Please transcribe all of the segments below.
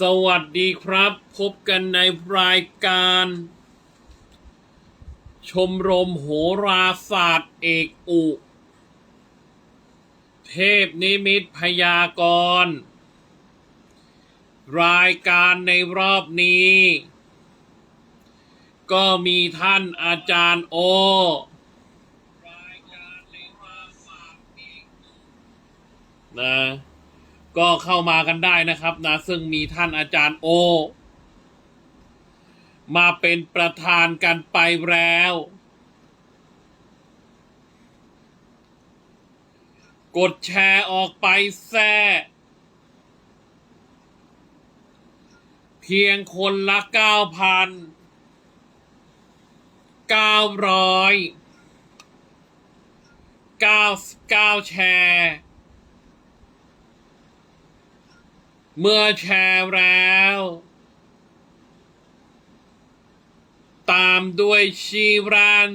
สวัสดีครับ พบกันในรายการ ชมรมโหราศาสตร์เอกอุ เทพนิมิตพยากรณ์รายการในรอบนี้ ก็มีท่านอาจารย์โอรายการในโหราศาสตร์เอกอุนะ ก็เข้ามากันได้นะครับนะซึ่งมีท่านอาจารย์โอ มาเป็นประธานกันไปแล้ว กดแชร์ออกไปแซ่เพียงคนละเก้าพันเก้าร้อยเก้าเก้าแชร์ เมื่อแชร์แล้ว ตามด้วยชีรัน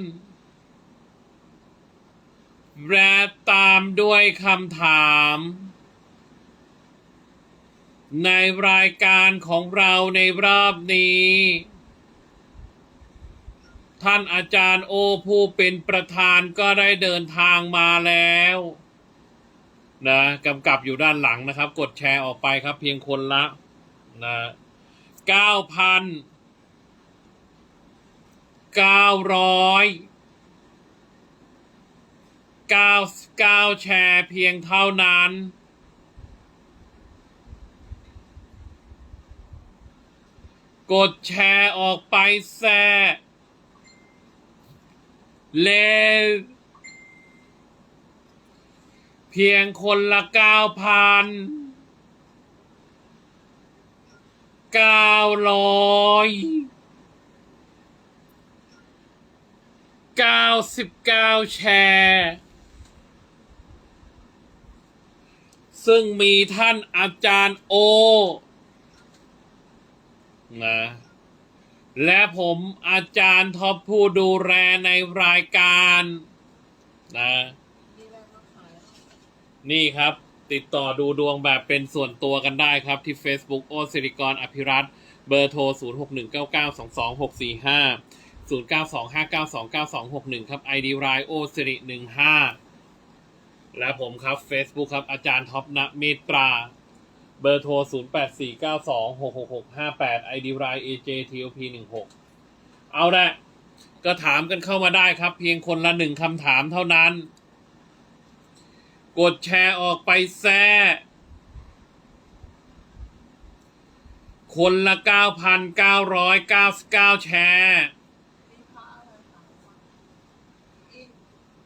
และตามด้วยคำถาม ในรายการของเราในรอบนี้ ท่านอาจารย์โอผู้เป็นประธานก็ได้เดินทางมาแล้ว นะกำกับอยู่ด้านหลังนะครับ กดแชร์ออกไปครับ เพียงคนละนะเก้าพันเก้าร้อยเก้าเก้าแชร์เพียงเท่านั้น กดแชร์ออกไปแซ่เล เพียงคนละเก้าพันเก้าร้อยเก้าสิบเก้าแชร์ ซึ่งมีท่านอาจารย์โอนะและผมอาจารย์ท็อปผู้ดูแลในรายการนะ นี่ครับ ติดต่อดูดวงแบบเป็นส่วนตัวกันได้ครับ ที่ Facebook โอสิริกรอภิรัตเบอร์โทร 0619922645 0925929261 ครับ ID รายโอสิริ15 และผมครับ Facebook ครับ อาจารย์ท็อปณเมตตรา เบอร์โทร 0849266658 ID ราย AJTOP 16 เอาละก็ถามกันเข้ามาได้ครับ เพียงคนละหนึ่งคำถามเท่านั้น กดแชร์ออกไปแซ่คนละ 9,999 แชร์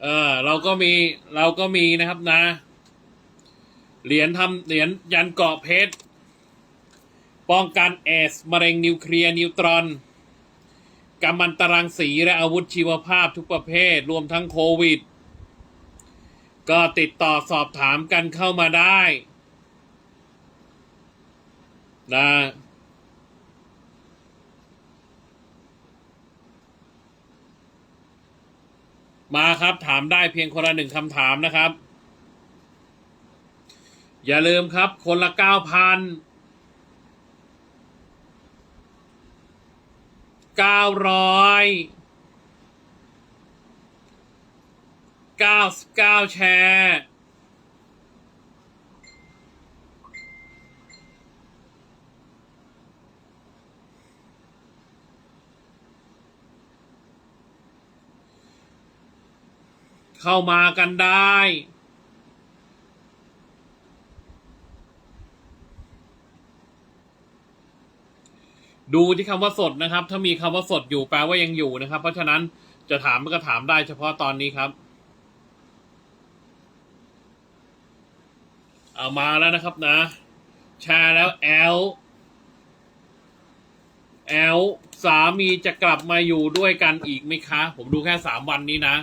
เออ เราก็มีเราก็มีนะครับนะ เหรียญทำเหรียญยันเกาะเพชร ป้องกันเอสมะเร็งนิวเคลียร์นิวตรอนกัมมันตรังสีและอาวุธชีวภาพทุกประเภท รวมทั้งโควิด ก็ติดต่อสอบถามกันเข้ามาได้นะมาครับถามได้เพียงคนละหนึ่งคำถามนะครับ อย่าลืมครับคนละเก้าพันเก้าร้อย เก้าสิบเก้าแชร์เข้ามากันได้ดูที่คำว่าสดนะครับ ถ้ามีคำว่าสดอยู่แปลว่ายังอยู่นะครับ เพราะฉะนั้นจะถามก็ถามได้เฉพาะตอนนี้ครับ เอามาแล้วนะครับนะ แชร์แล้วแอลแอลสามีจะกลับมาอยู่ด้วยกันอีกไหมคะ ผมดูแค่สามวันนี้นะ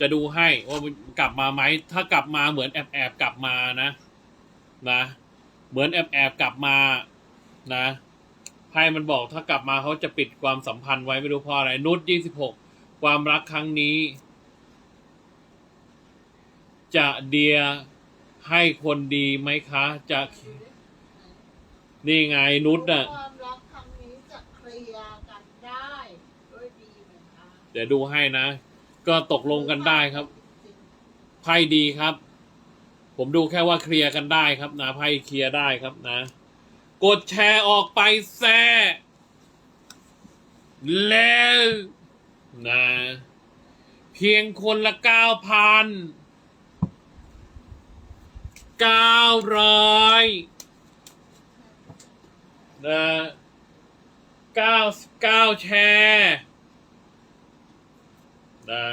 จะดูให้ว่ามันกลับมาไหม ถ้ากลับมาเหมือนแอบแอบกลับมานะ นะ เหมือนแอบแอบกลับมานะไพ่มันบอกถ้ากลับมาเขาจะปิดความสัมพันธ์ไว้ไม่รู้เพราะอะไร นุชยี่สิบหกความรักครั้งนี้ จะเดีย ให้คนดีไหมคะ จะนี่ไงนุชน่ะ ความรักครั้งนี้จะเคลียร์กันได้ด้วยดีไหมคะเดี๋ยวดูให้นะ ก็ตกลงกันได้ครับจริงไพ่ดีครับ ผมดูแค่ว่าเคลียร์กันได้ครับนะไพ่เคลียร์ได้ครับนะ กดแชร์ออกไปแซ่แล้วนะ เพียงคนละเก้าพัน เก้าร้อยนะเก้าเก้าแชร์นะ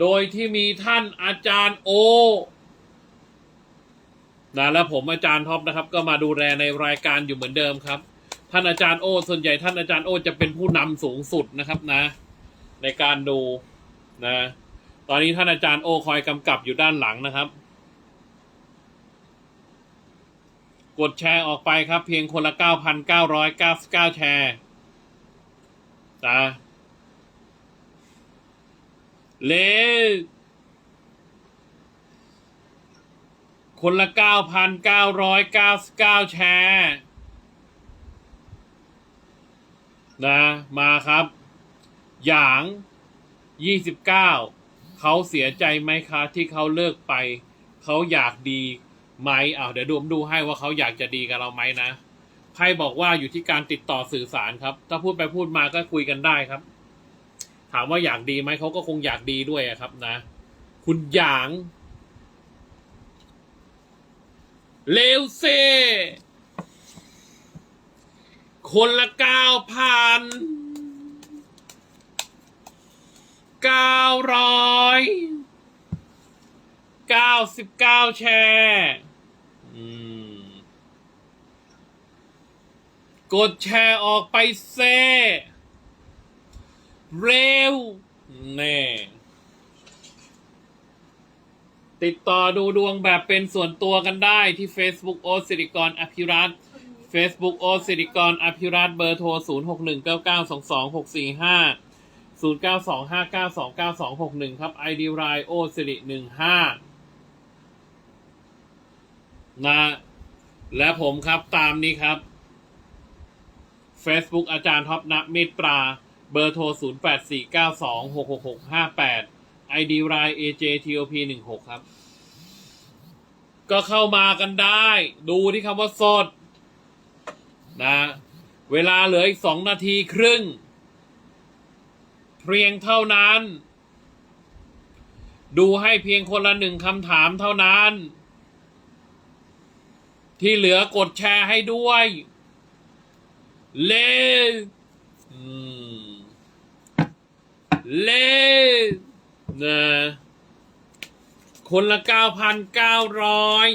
โดยที่มีท่านอาจารย์โอนะและผมอาจารย์ท็อปนะครับ ก็มาดูแลในรายการอยู่เหมือนเดิมครับ ท่านอาจารย์โอ ส่วนใหญ่ท่านอาจารย์โอจะเป็นผู้นำสูงสุดนะครับนะ ในการดูนะ ตอนนี้ท่านอาจารย์โอคอยกำกับอยู่ด้านหลังนะครับ กดแชร์ออกไปครับ เพียงคนละ9,999แชร์นะเลคนละ 9,999 แชร์นะมาครับ หยาง 29 เขาเสียใจไหมคะ ที่เขาเลิกไป เขาอยากดี ไหมอ้าวเดี๋ยวดูผมดูให้ว่าเขาอยากจะดีกับเราไหมนะไพ่บอกว่าอยู่ที่การติดต่อสื่อสารครับ ถ้าพูดไปพูดมาก็คุยกันได้ครับ ถามว่าอยากดีไหมเขาก็คงอยากดีด้วยอะครับนะ คุณหยาง เลวเซ คนละเก้าพันเก้าร้อยเก้าสิบเก้าแชร์ กดแชร์ออกไปเซเร็วแน่ติดต่อดูดวงแบบเป็นส่วนตัวกันได้ที่ Facebook โอสิริกรอภิรัต Facebook โอสิริกรอภิรัตเบอร์โทร 0 6 1 9 9 2 2 6 4 5 0 9 2 5 9 2 9 2 6 1 ครับ ID รายโอสิริ15 นะและผมครับตามนี้ครับ Facebook อาจารย์ท็อปนะเมตตราเบอร์โทร 0 8 4 9 2 6 6 6 5 8 ID ราย AJTOP 16 ครับ ก็เข้ามากันได้ ดูที่คำว่าสด นะ เวลาเหลืออีกสองนาทีครึ่ง เพียงเท่านั้น ดูให้เพียงคนละหนึ่งคำถามเท่านั้น ที่เหลือกดแชร์ให้ด้วย เลอืมเลนะคนละเก้าพันเก้าร้อย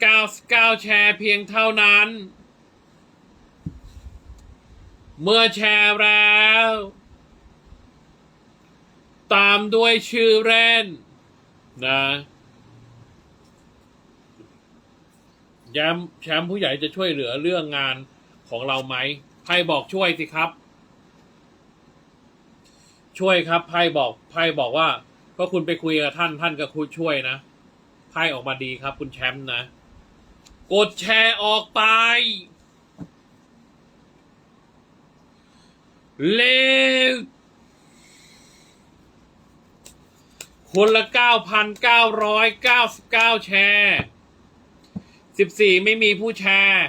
เก้าเก้าแชร์เพียงเท่านั้น เมื่อแชร์แล้ว ตามด้วยชื่อเล่นนะ แยมแชมป์ผู้ใหญ่จะช่วยเหลือเรื่องงานของเราไหมไพ่บอกช่วยสิครับ ช่วยครับไพ่บอกไพ่บอกว่า ก็คุณไปคุยกับท่านท่านก็คุยช่วยนะไพ่ออกมาดีครับ คุณแชมป์นะ กดแชร์ออกไป เลวคนละเก้าพันเก้าร้อยเก้าสิบเก้าแชร์ สิบสี่ไม่มีผู้แชร์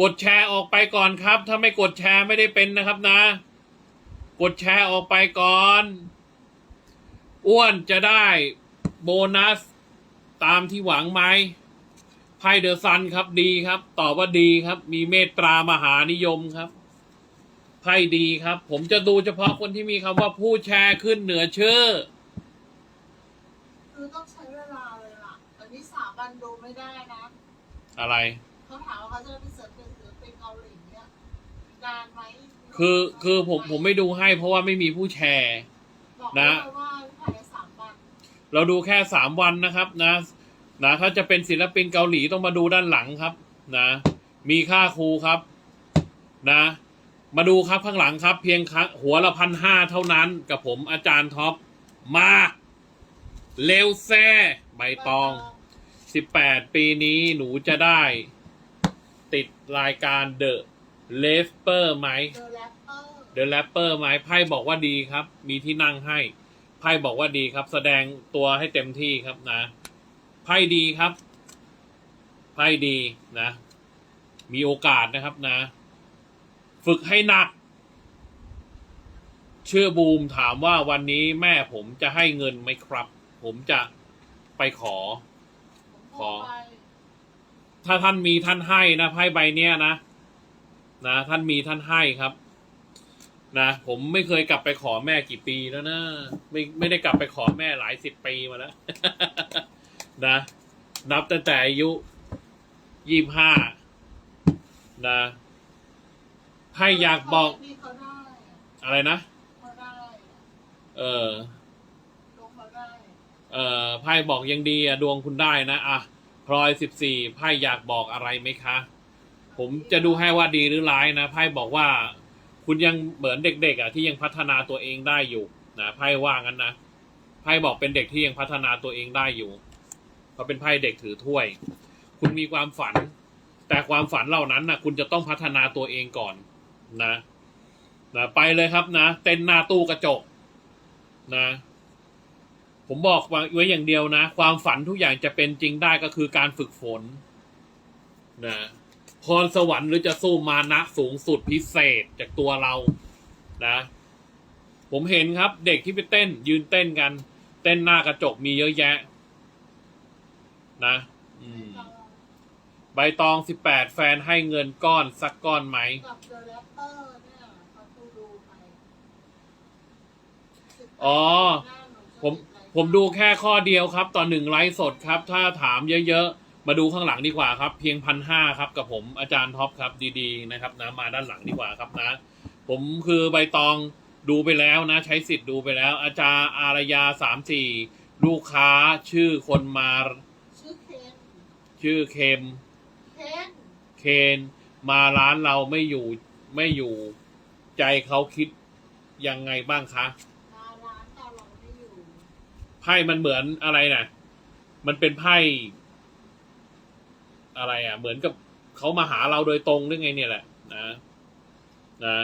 กดแชร์ออกไปก่อนครับ ถ้าไม่กดแชร์ไม่ได้เป็นนะครับนะ กดแชร์ออกไปก่อน อ้วนจะได้โบนัสตามที่หวังไหมไพ่เดอะซันครับดีครับ ตอบว่าดีครับ มีเมตตามหานิยมครับไพ่ดีครับ ผมจะดูเฉพาะคนที่มีคำว่าผู้แชร์ขึ้นเหนือชื่อคือต้องใช้ ไม่ได้นะอะไร เขาถามว่าเขาจะไปเสิร์ฟเป็นศิลปินเกาหลีเนี่ยนานไหมคือคือผมผมไม่ดูให้เพราะว่าไม่มีผู้แชร์ บอกนะได้ว่าภายในสามวันเราดูแค่สามวันนะครับนะนะถ้าจะเป็นศิลปินเกาหลีต้องมาดูด้านหลังครับ นะ มีค่าครูครับ นะ มาดูครับข้างหลังครับ เพียงครั้งหัวละพันห้าเท่านั้นกับผมอาจารย์ท็อปมา เร็วแซ่ใบตอง สิบแปดปีนี้หนูจะได้ ติดรายการเดอะเลฟเปอร์ไหม เดอะแรปเปอร์เดอะแรปเปอร์ไหมไพ่บอกว่าดีครับ มีที่นั่งให้ไพ่บอกว่าดีครับ แสดงตัวให้เต็มที่ครับนะไพ่ดีครับไพ่ดีนะ มีโอกาสนะครับนะ ฝึกให้หนัก เชื่อบูมถามว่าวันนี้แม่ผมจะให้เงินไหมครับ ผมจะไปขอ ผม ขอ โทรไป ถ้าท่านมีท่านให้นะไพ่ใบเนี้ยนะ นะ ท่านมีท่านให้ครับ นะผมไม่เคยกลับไปขอแม่กี่ปีแล้วนะไม่ไม่ได้กลับไปขอแม่หลายสิบปีมาแล้วนะนับตั้งแต่อายุยี่ห้านะไพ่อยากบอกนี่เขาได้อะอะไรนะเขาได้อะเออลงมาได้เอ่อไพ่บอกยังดีอะดวงคุณได้นะอะ พลอยสิบสี่ไพ่อยากบอกอะไรไหมคะ ผมจะดูให้ว่าดีหรือร้ายนะไพ่บอกว่า คุณยังเหมือนเด็ก ๆ อะ ที่ยังพัฒนาตัวเองได้อยู่นะไพ่ว่างั้นนะไพ่บอกเป็นเด็กที่ยังพัฒนาตัวเองได้อยู่เพราเป็นไพ่เด็กถือถ้วย คุณมีความฝัน แต่ความฝันเหล่านั้นนะคุณจะต้องพัฒนาตัวเองก่อนนะนะไปเลยครับนะ เต้นหน้าตู้กระจกนะ ผมบอกไว้อย่างเดียวนะ ความฝันทุกอย่างจะเป็นจริงได้ก็คือการฝึกฝนนะพรสวรรค์หรือจะสู้มานะสูงสุดพิเศษจากตัวเรานะผมเห็นครับ เด็กที่ไปเต้น ยืนเต้นกัน เต้นหน้ากระจกมีเยอะแยะ นะอืมใบตองสิบแปดแฟนให้เงินก้อนสักก้อนไหมกับเดอะแรปเปอร์เนี่ยเขาดูดูไปอ๋อผม ผมดูแค่ข้อเดียวครับตอนหนึ่งไลฟ์สดครับ ถ้าถามเยอะๆ มาดูข้างหลังดีกว่าครับ เพียงพันห้าครับกับผมอาจารย์ท็อปครับดีๆนะครับนะมาด้านหลังดีกว่าครับนะ ผมคือใบตองดูไปแล้วนะ ใช้สิทธิ์ดูไปแล้ว อาจารย์อารยาสามสี่ลูกค้าชื่อคนมาชื่อเคนชื่อเคมเคนเคนมาร้านเราไม่อยู่ไม่อยู่ ใจเขาคิดยังไงบ้างคะ มาร้านตอนเราไม่อยู่ ไพ่มันเหมือนอะไรนะมันเป็นไพ่อะไรอะ เหมือนกับเขามาหาเราโดยตรงหรือไงเนี่ยแหละ นะนะ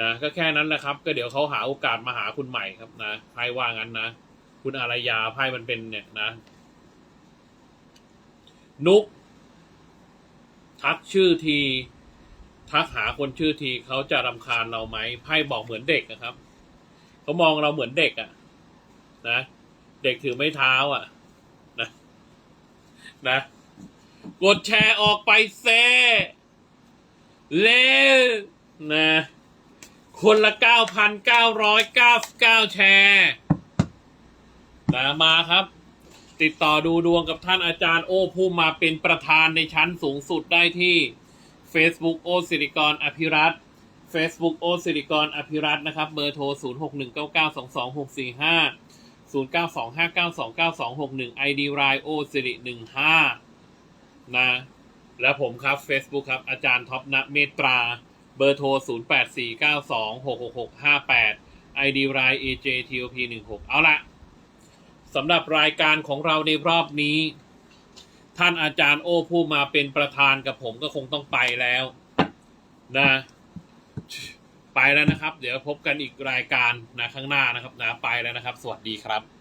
นะก็แค่นั้นแหละครับ ก็เดี๋ยวเขาหาโอกาสมาหาคุณใหม่ครับนะไพ่ว่างั้นนะคุณอารยาไพ่มันเป็นเนี่ยนะ นุก ทักชื่อที ทักหาคนชื่อทีเขาจะรำคาญเราไหมไพ่บอกเหมือนเด็กนะครับเขามองเราเหมือนเด็กอะ นะ เด็กถือไม้เท้าอะ นะนะกดแชร์ออกไปเซเล่นะ คนละ 9,999 แชร์นะมาครับ ติดต่อดูดวงกับท่านอาจารย์โอ้ผู้มาเป็นประธานในชั้นสูงสุดได้ที่ Facebook โอสิริกรอภิรัต Facebook โอสิริกรอภิรัตน์นะครับ เบอร์โทร 0619922645 0925929261 ID รายโอสิริ15นะ และผมครับ Facebook ครับ อาจารย์ท็อปณเมตรา เบอร์โทร 0849266658 ID ราย AJTOP16 เอาละสำหรับรายการของเราในรอบนี้ ท่านอาจารย์โอ้ผู้มาเป็นประธานกับผมก็คงต้องไปแล้ว นะ ไปแล้วนะครับ เดี๋ยวพบกันอีกรายการนะข้างหน้านะครับนะไปแล้วนะครับ สวัสดีครับ